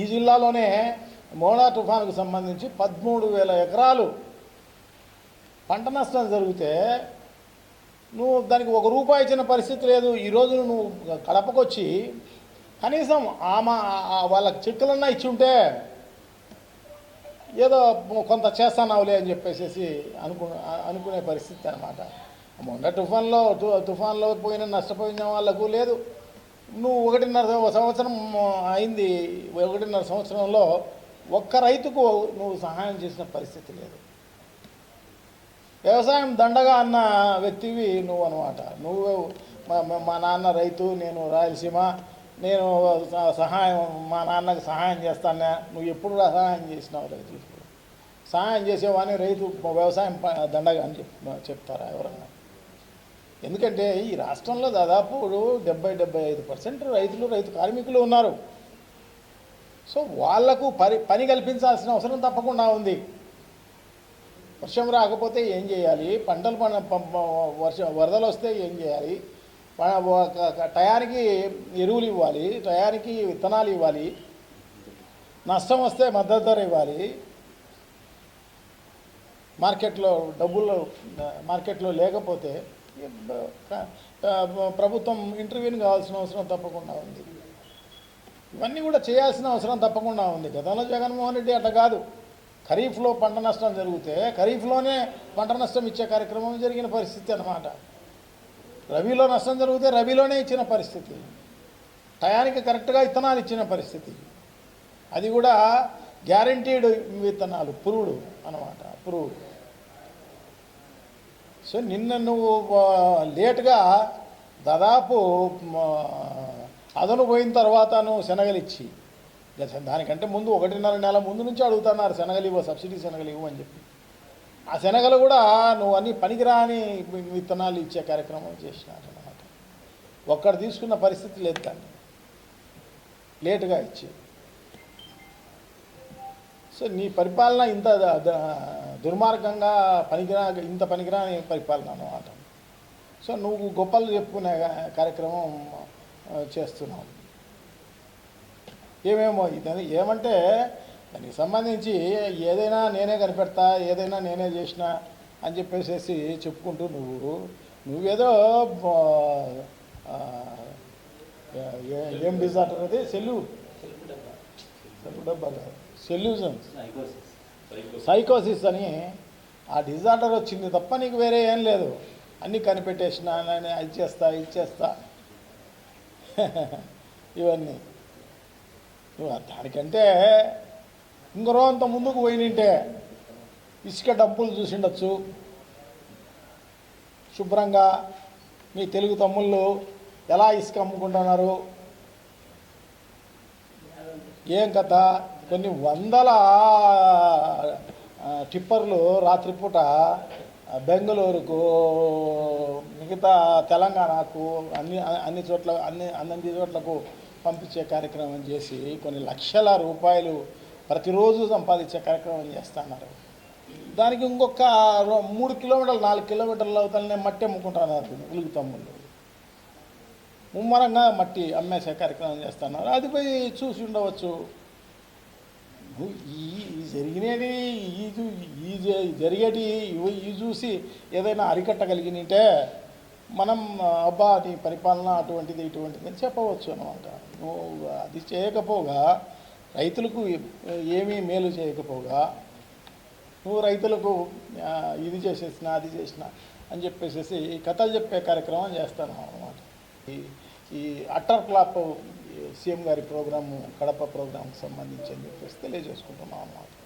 ఈ జిల్లాలోనే మోడా తుఫానుకు సంబంధించి పదమూడు వేల ఎకరాలు పంట నష్టం జరిగితే నువ్వు దానికి ఒక రూపాయి ఇచ్చిన పరిస్థితి లేదు. ఈరోజు నువ్వు కడపకొచ్చి కనీసం ఆమె వాళ్ళ వాళ్ళకి చెక్కులన్నా ఇచ్చి ఉంటే ఏదో కొంత చేస్తానావులే అని చెప్పేసి అనుకు అనుకునే పరిస్థితి అనమాట మొన్న తుఫాన్లో తుఫాన్లో పోయిన నష్టపోయిన వాళ్ళకు లేదు. నువ్వు ఒకటిన్నర సంవత్సరం అయింది. ఒకటిన్నర సంవత్సరంలో ఒక్క రైతుకు నువ్వు సహాయం చేసిన పరిస్థితి లేదు. వ్యవసాయం దండగా అన్న వ్యక్తివి నువ్వు అనమాట నువ్వు మా నాన్న రైతు నేను రాయలసీమ. నేను సహాయం మా నాన్నకు సహాయం చేస్తానా. నువ్వు ఎప్పుడు సహాయం చేసినావు రైతులకు? సహాయం చేసేవాడిని రైతు వ్యవసాయం దండగా అని చెప్తారా ఎవరన్నా? ఎందుకంటే ఈ రాష్ట్రంలో దాదాపు డెబ్బై డెబ్బై ఐదు పర్సెంట్ రైతులు రైతు కార్మికులు ఉన్నారు. సో వాళ్ళకు పని పని కల్పించాల్సిన అవసరం తప్పకుండా ఉంది. వర్షం రాకపోతే ఏం చేయాలి? పంటలు పండ ప- వర్షం వరదలు వస్తే ఏం చేయాలి? టయానికి ఎరువులు ఇవ్వాలి టయానికి విత్తనాలు ఇవ్వాలి నష్టం వస్తే మద్దతు ధర ఇవ్వాలి. మార్కెట్లో డబ్బులు మార్కెట్లో లేకపోతే ప్రభుత్వం ఇంటర్వ్యూని కావాల్సిన అవసరం తప్పకుండా ఉంది. ఇవన్నీ కూడా చేయాల్సిన అవసరం తప్పకుండా ఉంది. గతంలో జగన్మోహన్ రెడ్డి అట్లా కాదు. ఖరీఫ్లో పంట నష్టం జరిగితే ఖరీఫ్లోనే పంట నష్టం ఇచ్చే కార్యక్రమం జరిగిన పరిస్థితి అన్నమాట. రబీలో నష్టం జరిగితే రబీలోనే ఇచ్చిన పరిస్థితి. టయానికి కరెక్ట్గా విత్తనాలు ఇచ్చిన పరిస్థితి. అది కూడా గ్యారంటీడ్ విత్తనాలు పురుడు అన్నమాట పురుడు. సో నిన్న నువ్వు లేటుగా దాదాపు అదను పోయిన తర్వాత నువ్వు శనగలు ఇచ్చి. దానికంటే ముందు ఒకటిన్నర నెల ముందు నుంచి అడుగుతున్నారు శనగలు ఇవ్వ సబ్సిడీ శనగలు ఇవ్వు అని చెప్పి. ఆ శనగలు కూడా నువ్వు అన్ని పనికిరాని విత్తనాలు ఇచ్చే కార్యక్రమం చేసినారు అన్నమాట. ఒక్కడు తీసుకున్న పరిస్థితి లేదు దాన్ని. లేటుగా ఇచ్చి సో నీ పరిపాలన ఇంత దుర్మార్గంగా పనికిరా ఇంత పనికిరాని పరిపాలన అన్నమాట. సో నువ్వు గొప్పలు చెప్పుకునే కార్యక్రమం చేస్తున్నావు. ఏమేమో ఇదని ఏమంటే దానికి సంబంధించి ఏదైనా నేనే కనిపెడతా ఏదైనా నేనే చేసిన అని చెప్పేసి చెప్పుకుంటూ నువ్వు నువ్వేదో ఏ- డిజార్డర్ అది? సెల్యూ సెల్లు డబ్బా. కాదు. సెల్యూజన్ సైకోసిస్ అని ఆ డిజార్డర్ వచ్చింది తప్ప నీకు వేరే ఏం లేదు. అన్నీ కనిపెట్టేసిన అది చేస్తా ఇది చేస్తా. ఇవన్నీ. దానికంటే ఇంకో అంత ముందుకు పోయినంటే ఇసుక డబ్బులు చూసిండొచ్చు. శుభ్రంగా మీ తెలుగు తమ్ముళ్ళు ఎలా ఇసుక అమ్ముకుంటున్నారు? ఏం కథ? కొన్ని వందల టిప్పర్లు రాత్రిపూట బెంగళూరుకు మిగతా తెలంగాణకు అన్ని అన్ని చోట్ల అన్ని అన్ని చోట్లకు పంపించే కార్యక్రమం చేసి కొన్ని లక్షల రూపాయలు ప్రతిరోజు సంపాదించే కార్యక్రమం చేస్తున్నారు. దానికి ఇంకొక మూడు కిలోమీటర్లు నాలుగు కిలోమీటర్లు అవుతానే మట్టి అమ్ముకుంటున్నారు ఉలుగు తమ్ముళ్ళు. ముమ్మరంగా మట్టి అమ్మేసే కార్యక్రమం చేస్తున్నారు. అది పోయి చూసి ఉండవచ్చు. ఈ ఈ జరిగినది ఈ చూ- ఈ జ- జరిగేటి ఇవి- ఈ చూసి ఏదైనా అరికట్టగలిగినట్టే మనం అబ్బా నీ పరిపాలన అటువంటిది ఇటువంటిది అని చెప్పవచ్చు అనమాట నువ్వు అది చేయకపోగా రైతులకు ఏమీ మేలు చేయకపోగా నువ్వు రైతులకు ఇది చేసేసిన అది చేసిన అని చెప్పేసి కథలు చెప్పే కార్యక్రమం చేస్తాను అనమాట ఈ ఈ అట్టర్ క్లాప్ సీఎం గారి ప్రోగ్రాము కడప ప్రోగ్రాంకి సంబంధించి అని చెప్పేసి తెలియజేసుకుంటున్నాం అన్నమాట.